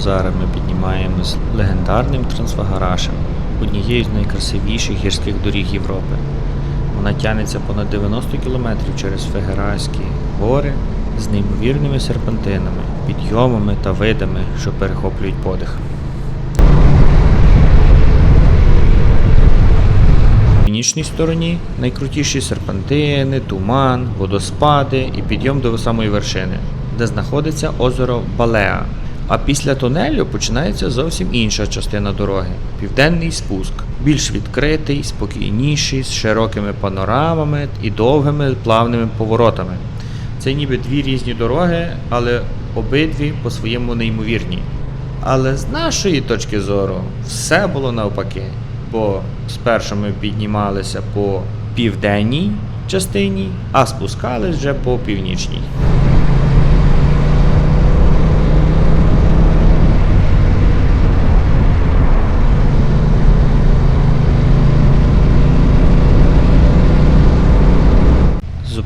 зараз ми піднімаємось легендарним Трансфагарашем, однією з найкрасивіших гірських доріг Європи. Вона тягнеться понад 90 кілометрів через Фегеральські гори з неймовірними серпантинами, підйомами та видами, що перехоплюють подих. Північній стороні найкрутіші серпантини, туман, водоспади і підйом до самої вершини, де знаходиться озеро Балеа. А після тунелю починається зовсім інша частина дороги південний спуск, більш відкритий, спокійніший, з широкими панорамами і довгими плавними поворотами. Це ніби дві різні дороги, але обидві по-своєму неймовірні. Але з нашої точки зору все було навпаки. Бо спершу ми піднімалися по південній частині, а спускались вже по північній.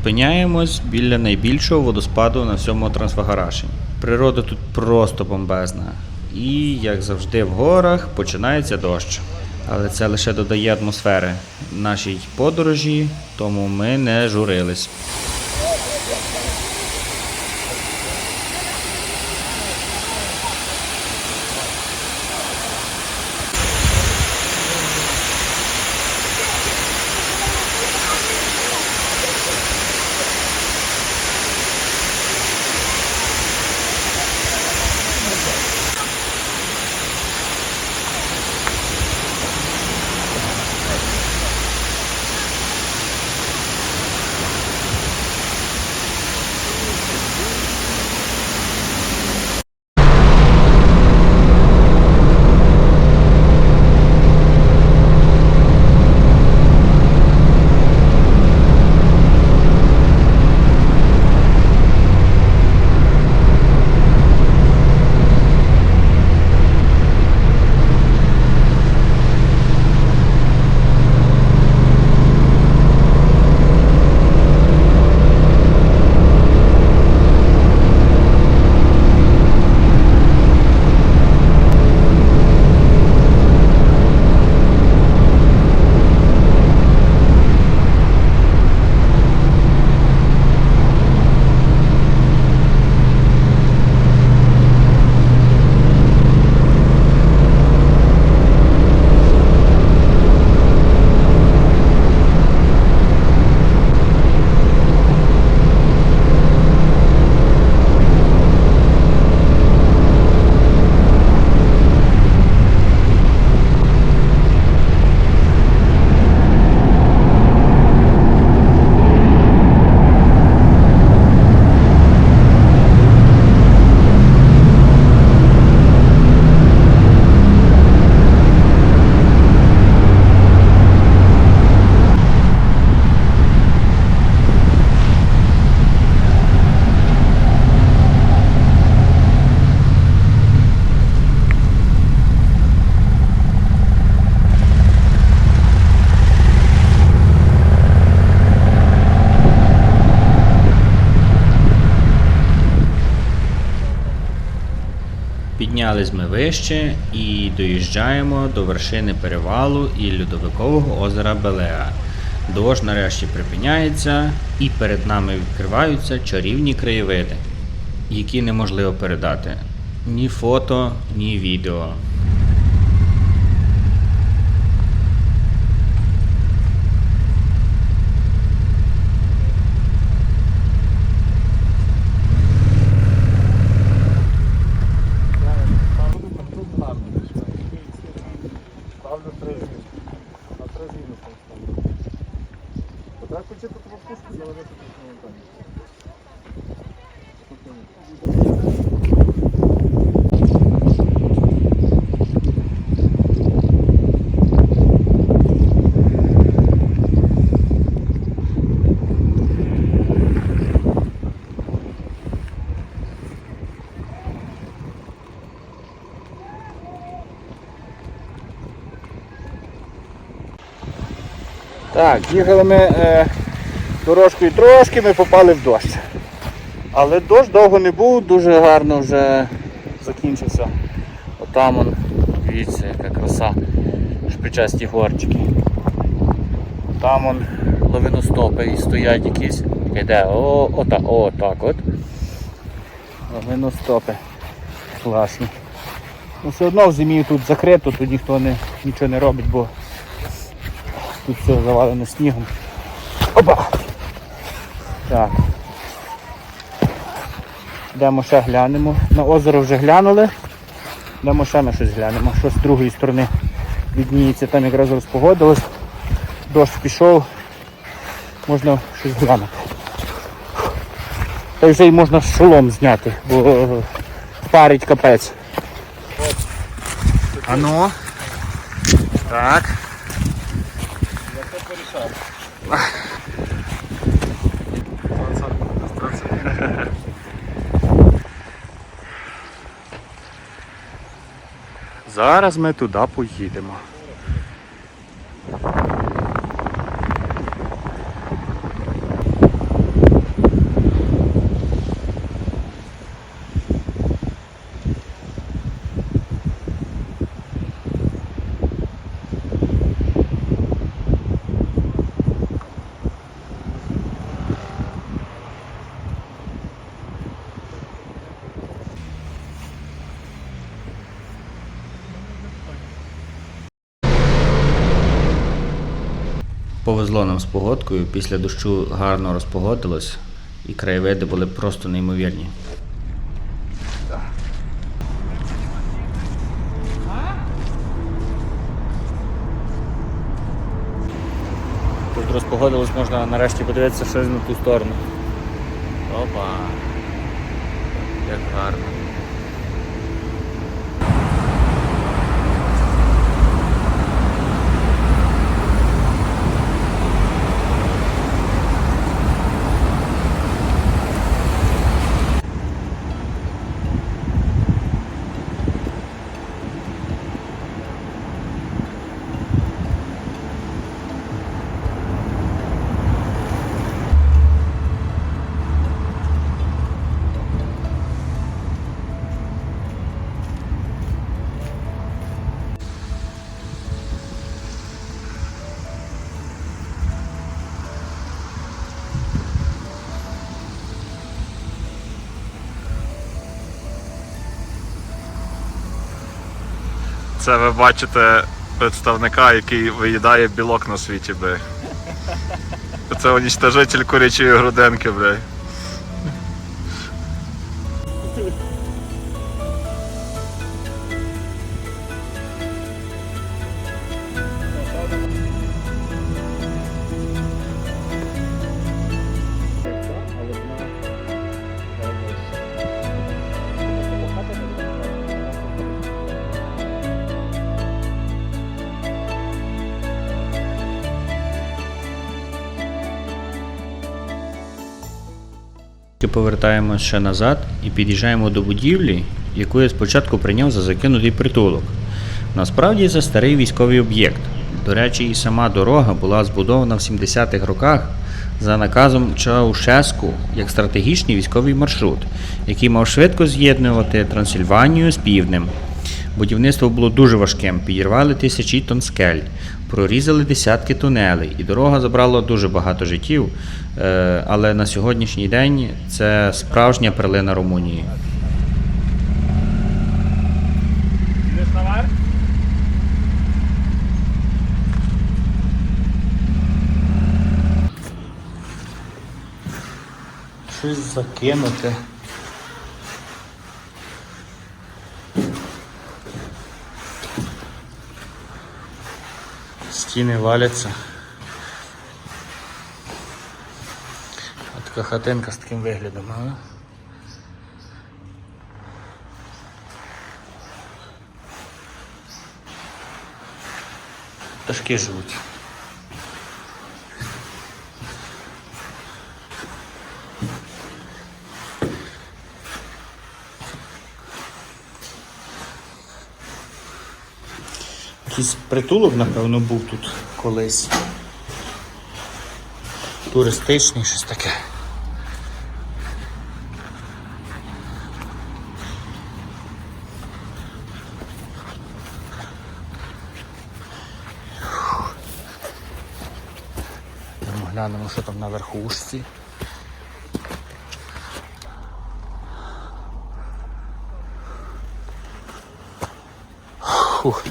Зупиняємось біля найбільшого водоспаду на всьому Трансфагараші. Природа тут просто бомбезна. І, як завжди, в горах починається дощ. Але це лише додає атмосфери нашій подорожі, тому ми не журились. Вище і доїжджаємо до вершини перевалу і льодовикового озера Белеа. Дощ нарешті припиняється, і перед нами відкриваються чарівні краєвиди, які неможливо передати ні фото, ні відео. Так, їхали ми е, дорожкою трошки, ми попали в дощ. Але дощ довго не був, дуже гарно вже закінчився. Отам он, дивіться, яка краса. Шпичасті горчики. Там он лавиностопи і стоять якісь. Іде, о, ота, о, так от. Лавиностопи. Класні. Ну, все одно в зимі тут закрито, тут ніхто не, нічого не робить, бо тут все завалено снігом. Опа! Так. Йдемо ще глянемо. На озеро вже глянули. Йдемо ще на щось глянемо. Що з другої сторони відніється, там якраз розпогодилось. Дощ пішов. Можна щось глянути. Та вже й можна шолом зняти, бо парить капець. А ну. Так. Зараз ми туди поїдемо. Повезло нам з погодкою, після дощу гарно розпогодилось, і краєвиди були просто неймовірні. Тут розпогодилось, можна нарешті подивитися щось на ту сторону. Опа! Як гарно. Це ви бачите представника, який виїдає білок на світі, бля. Це унічтожитель курячої груденки, бля. Повертаємось ще назад і під'їжджаємо до будівлі, яку я спочатку прийняв за закинутий притулок. Насправді це старий військовий об'єкт. До речі, і сама дорога була збудована в 70-х роках за наказом Чаушеску як стратегічний військовий маршрут, який мав швидко з'єднувати Трансильванію з півднем. Будівництво було дуже важким, підірвали тисячі тонн скель, прорізали десятки тунелей, і дорога забрала дуже багато життів. Е, Але на сьогоднішній день це справжня перлина Румунії. Щось закинути. Стіни валяться. А така хатинка з таким виглядом, а? Ташки живуть. Якийсь притулок, напевно, був тут колись. Туристичний щось таке. Глянемо, що там на верхушці. Фух.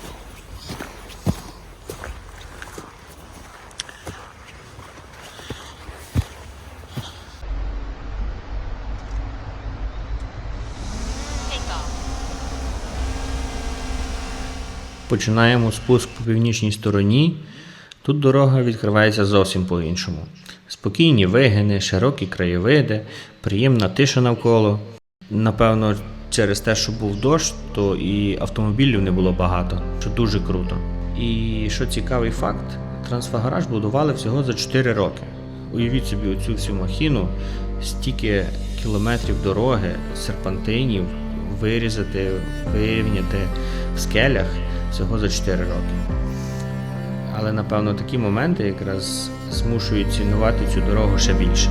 Починаємо спуск по північній стороні. Тут дорога відкривається зовсім по-іншому. Спокійні вигини, широкі краєвиди, приємна тиша навколо. Напевно, через те, що був дощ, то і автомобілів не було багато, що дуже круто. І що цікавий факт, трансфагараж будували всього за 4 роки. Уявіть собі оцю всю махіну, стільки кілометрів дороги, серпантинів вирізати, вирівняти в скелях всього за 4 роки. Але напевно такі моменти якраз змушують цінувати цю дорогу ще більше.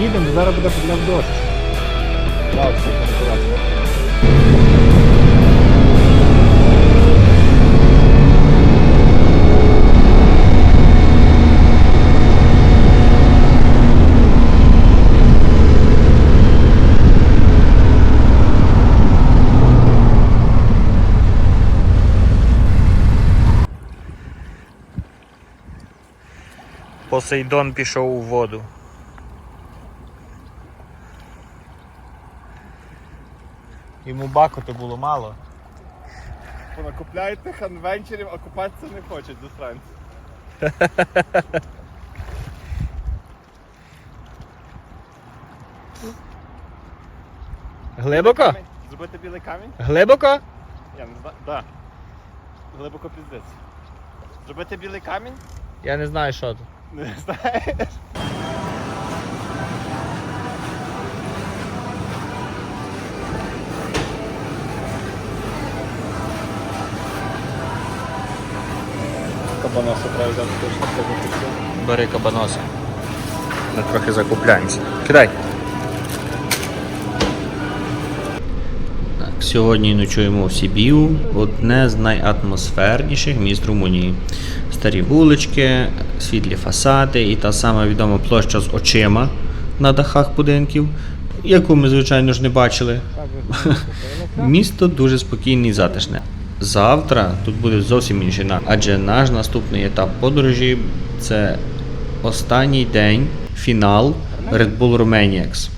Їдемо, зараз буде підняв дощ. Так, все, фунікуляр. Посейдон пішов у воду. Йому бакоти було мало. Понакупляєте ханвенчерів, а купатися не хочуть засранці. Глибоко? Зробити білий камінь? Глибоко? Я не знаю. Да. Глибоко піздець. Зробити білий камінь? Я не знаю, що тут. Не знаєш. Кабаноса треба взяти точно. Бери кабаноса. Ми трохи закупляємося. Кидай. Так, сьогодні ночуємо в Сібію, одне з найатмосферніших міст Румунії. Старі вулички, світлі фасади і та сама відома площа з очима на дахах будинків, яку ми, звичайно ж, не бачили. Місто дуже спокійне і затишне. Завтра тут буде зовсім інший напрям, адже наш наступний етап подорожі це останній день, фінал Red Bull Romaniacs.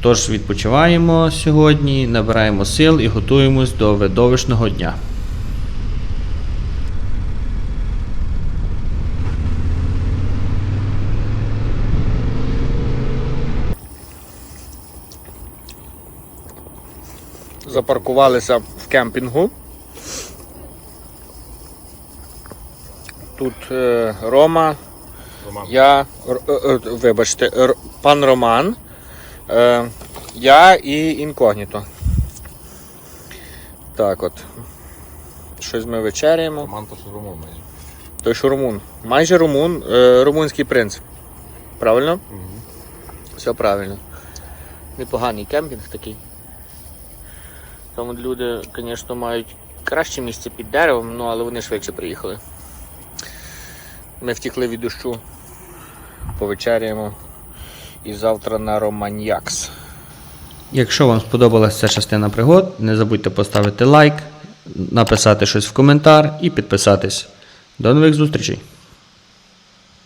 Тож відпочиваємо сьогодні, набираємо сил і готуємось до видовищного дня. Запаркувалися в кемпінгу. Тут е, Рома, я, Р- е, е, вибачте, Р- пан Роман, е, я і інкогніто. Так от. Щось ми вечеряємо. Роман то що Роман мені. Той що румун. Майже румун, е, румунський принц. Правильно? Все правильно. Непоганий кемпінг такий. Там люди, звісно, мають краще місце під деревом, ну але вони швидше приїхали. Ми втікли від дощу, повечеряємо і завтра на Романьякс. Якщо вам сподобалася ця частина пригод, не забудьте поставити лайк, написати щось в коментар і підписатись. До нових зустрічей!